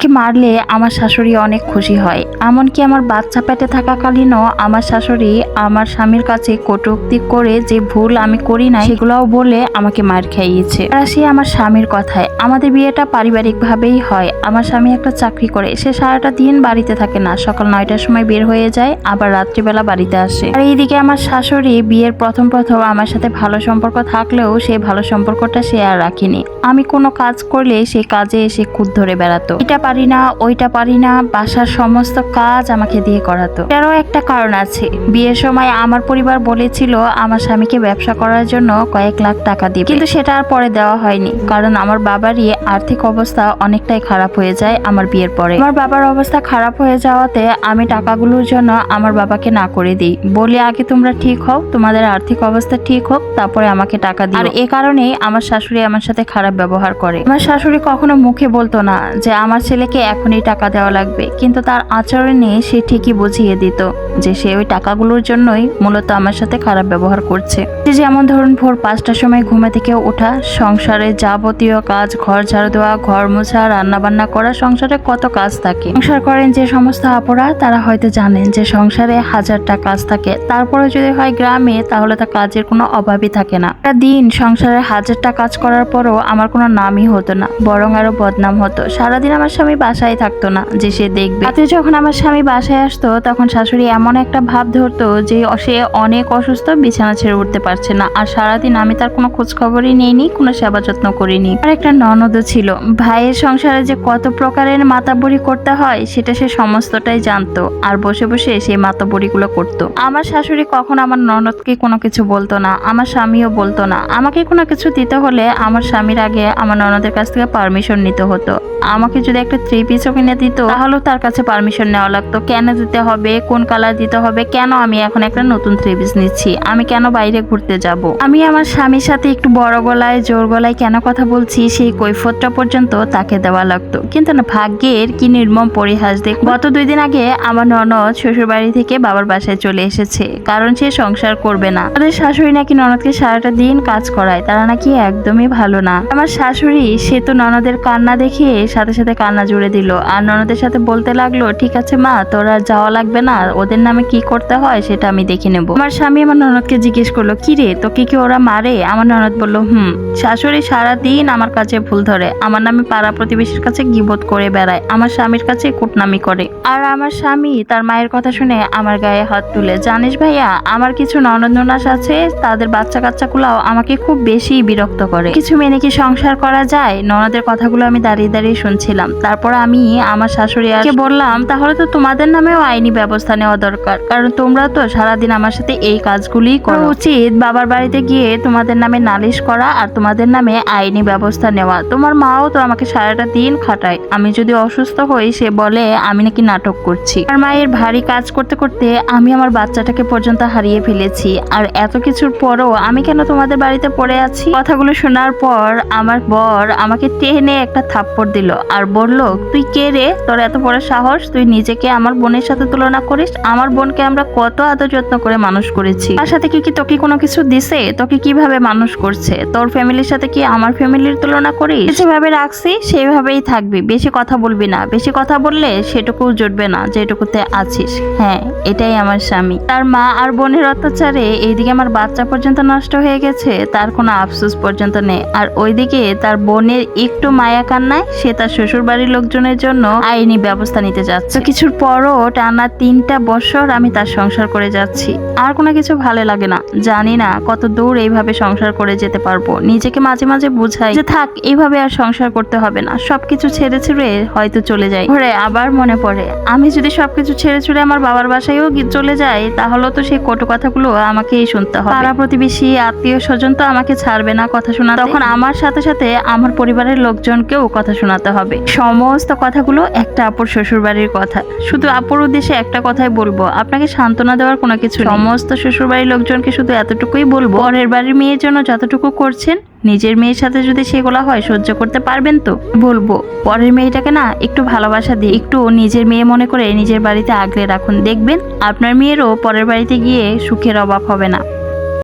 আমাকে মারলে আমার শাশুড়ি অনেক খুশি হয়। এমনকি আমার বাচ্চা পেটে থাকাকালীনও আমার শাশুড়ি আমার স্বামীর কাছে কটুক্তি করে যে ভুল আমি করি না সেগুলোও বলে আমাকে মার খাইয়েছে। আর সে আমার স্বামীর কথায়, আমাদের বিয়েটা পারিবারিকভাবেই হয়। আমার স্বামী একটা চাকরি করে, সে সারাটা দিন বাড়িতে থাকে না। সকাল নয়টার সময় বের হয়ে যায়, আবার রাত্রিবেলা বাড়িতে আসে। আর এইদিকে আমার শাশুড়ি বিয়ের প্রথম প্রথম আমার সাথে ভালো সম্পর্ক থাকলেও সেই ভালো সম্পর্কটা সে আর রাখিনি। আমি কোনো কাজ করলে সে কাজে এসে খুদ ধরে বেড়াতো। এটা পারি না ওইটা পারি না বাসার সমস্ত কাজ আমাকে দিয়ে করাতো। এটারও একটা কারণ আছে, বিয়ের সময় আমার পরিবার বলেছিল আমার স্বামীকে ব্যবসা করার জন্য কয়েক লাখ টাকা দিবে। কিন্তু সেটা আর পরে দেওয়া হয়নি, কারণ আমার বাবারই আর্থিক অবস্থা অনেকটাই খারাপ হয়ে যায় আমার বিয়ের পরে। আমার বাবার অবস্থা খারাপ হয়ে যাওয়াতে আমি টাকাগুলোর জন্য আমার বাবাকে না করে দিই। বলি, আগে তোমরা ঠিক হও, তোমাদের আর্থিক অবস্থা ঠিক হোক, তারপরে আমাকে টাকা দিও। আর এ কারণেই আমার শাশুড়ি আমার সাথে খারাপ ব্যবহার করে। আমার শাশুড়ি কখনো মুখে বলতো না যে, আমার ছেলেকে এখনই টাকা দেওয়া লাগবে কিন্তু তার আচরণে সে ঠিকই বুঝিয়ে দিত। যে সে ওই টাকাগুলোর জন্যই মূলত আমার সাথে খারাপ ব্যবহার করছে। যে যেমন ধরুন ভোর পাঁচটার সময় ঘুমে থেকে ওঠা, সংসারে যাবতীয় কাজ, ঘর ঝাড়ু দেওয়া, ঘর মোছা রান্না বান্না করা, সংসারে কত কাজ থাকে। সংসার করেন যে সমস্ত আপরা, তারা হয়তো জানেন যে সংসারে হাজারটা কাজ থাকে। তারপরে যদি হয় গ্রামে, তাহলে তা কাজের কোনো অভাবই থাকে না। একটা দিন সংসারে হাজারটা কাজ করার পরও আমার কোনো নামই হতো না, বরং আরও বদনাম হতো। সারাদিন আমার স্বামী বাসায় থাকতো না, যে সে দেখবে। যখন আমার স্বামী বাসায় আসতো, তখন শাশুড়ি এমন একটা ভাব ধরতো যে সে অনেক অসুস্থ, বিছানা ছেড়ে উঠতে পারছে না। আর সারাদিন আমি তার কোনো খোঁজ খবরই নেইনি, কোনো সেবা যত্ন করিনি। আর একটা ননদও ছিল। ভাইয়ের সংসারে যে কত প্রকারের মাতাবরি করতে হয়, সেটা সে সমস্তটাই জানতো আর বসে বসে সেই মাতাবরিগুলো করতো। আমার শাশুড়ি কখন আমার ননদকে কোনো কিছু বলতো না, আমার স্বামীও বলতো না। আমাকে কোনো কিছু দিতে হলে আমার স্বামীর আগে আমার ননদের কাছ থেকে পারমিশন নিতে হতো। আমাকে যদি একটা থ্রি পিসও কিনে দিত, তাহলেও তার কাছে পারমিশন নেওয়া লাগতো। কেন দিতে হবে, কোন কালার দিতে হবে, কেন আমি এখন একটা নতুন থ্রি পিস নিচ্ছি? আমি কেন বাইরে ঘুরতে যাব? আমি আমার স্বামীর সাথে একটু বড় গলায়, জোর গলায় কেন কথা বলছি, সেই কৈফতটা পর্যন্ত তাকে দেওয়া লাগতো। কিন্তু না, ভাগ্যের কি নির্মম পরিহাস দেখ গত দুই দিন আগে আমার ননদ শ্বশুর বাড়ি থেকে বাবার বাসায় চলে এসেছে, কারণ সে সংসার করবে না। তাদের শাশুড়ি নাকি ননদকে সারাটা দিন কাজ করায়, তারা নাকি একদমই ভালো না। আমার শাশুড়ি, সে তো ননদের কান্না দেখে সাথে সাথে কান্না জুড়ে দিল। আর ননদের সাথে বলতে লাগল, ঠিক আছে মা, তোরা যাওয়া লাগবে না, ওদের নামে কি করতে হয় সেটা আমি দেখে নেব। আমার স্বামী আমার ননদকে জিজ্ঞেস করল কি রে তোকে কি ওরা মারে? আমার ননদ বলল, হুম, শাশুড়ি সারা দিন আমার কাছে ভুল ধরে। আমার নামে পাড়া প্রতিবেশীর কাছে গিবোধ করে বেড়ায়। আমার স্বামীর কাছে কুটনামি করে। আর আমার স্বামী তার মায়ের কথা শুনে আমার গায়ে হাত তুলে, জানিস ভাইয়া, আমার কিছু ননদ ননাস আছে, তাদের বাচ্চা কাচ্চাগুলাও আমাকে খুব বেশি বিরক্ত করে। কিছু মেনে কি সংসার করা যায়? ননদের কথাগুলো আমি দাঁড়িয়ে দাঁড়িয়ে শুনছিলাম। তারপর আমি আমার শাশুড়ি বললাম, তাহলে তো তোমাদের নামেও আইনি ব্যবস্থা নেওয়া দরকার। কারণ তোমরা তো সারাদিন আমার সাথে এই কাজগুলি করা। উচিত বাবার বাড়িতে গিয়ে তোমাদের নামে নালিশ করা আর তোমাদের নামে আইনি ব্যবস্থা নেওয়া। তোমার মাও তো আমাকে সারাটা দিন খাটায়। আমি যদি অসুস্থ হই, সে বলে আমি নাকি নাটক করছি। আর মায়ের ভারী কাজ করতে করতে আমি আমার বাচ্চাটাকে পর্যন্ত হারিয়ে ফেলেছি। আর এত কিছুর পরও আমি কেন তোমাদের বাড়িতে পড়ে আছি? কথাগুলো শোনার পর আমার বর আমাকে টেনে একটা থাপ্পড় দিল আর বলল, তুই কে রে? তোর এত বড় সাহস? তুই নিজেকে আমার বোনের সাথে তুলনা করিস? আমার বোনকে আমরা কত আদর যত্ন করে মানুষ করেছি। তার সাথে কি কি তোকে কোনো কিছু দিছে? তোকে কীভাবে মানুষ করছে? তোর ফ্যামিলির সাথে কি আমার ফ্যামিলির তুলনা করিস? যেভাবে রাখছি, সেভাবেই থাকবি। বেশি কথা বলবি না। বেশি কথা বললে সেটুকু জুটবে না, যেটুকুতে আছিস। হ্যাঁ এটাই আমার স্বামী। তার মা আর বোনের অত্যাচারে এইদিকে আমার বাচ্চা পর্যন্ত নষ্ট হয়ে গেছে, তার কোনো আফসোস পর্যন্ত নেই। আর ওইদিকে তার বোনের একটু মায়া কান্নায় সে তার শ্বশুর বাড়ির লোকজনের জন্য আইনি ব্যবস্থা নিতে যাচ্ছে। কিছুর পরও টানা তিনটা বছর আমি তার সংসার করে যাচ্ছি। আর কোনো কিছু ভালো লাগে না। জানি না কত দূর এইভাবে সংসার করে যেতে পারব। নিজেকে মাঝে মাঝে বুঝাই যে থাক এইভাবে আর সংসার করতে হবে না। সবকিছু ছেড়ে ছেড়ে হয়তো চলে যাই। ঘরে আবার মনে পড়ে, আমি যদি সবকিছু ছেড়ে ছুড়ে আমার বাবার বাসায়ও চলে যাই তাহলে তো সেই কটু কথাগুলো আমাকেই শুনতে হবে। পাড়া প্রতিবেশী, আত্মীয় স্বজন তো আমাকে ছাড়বে না কথা শোনা তখন আমার সাথে সাথে আমার পরিবারের লোকজনকেও কথা শোনাতে হবে। সমস্ত কথাগুলো একটা আপুর শ্বশুর বাড়ির কথা। শুধু আপুর উদ্দেশ্যে একটা কথাই বলব। আপনাকে সান্ত্বনা দেওয়ার কোনো কিছু সমস্ত শ্বশুর বাড়ির লোকজনকে শুধু এতটুকুই বলব, পরের বাড়ির মেয়ের জন্য যতটুকু করছেন, নিজের মেয়ের সাথে যদি সেগুলা হয়, সহ্য করতে পারবেন তো? বলব, পরের মেয়েটাকে না একটু ভালোবাসা দিয়ে, একটু নিজের মেয়ে মনে করে নিজের বাড়িতে আগলে রাখুন। দেখবেন, আপনার মেয়েরও পরের বাড়িতে গিয়ে সুখের অভাব হবে না।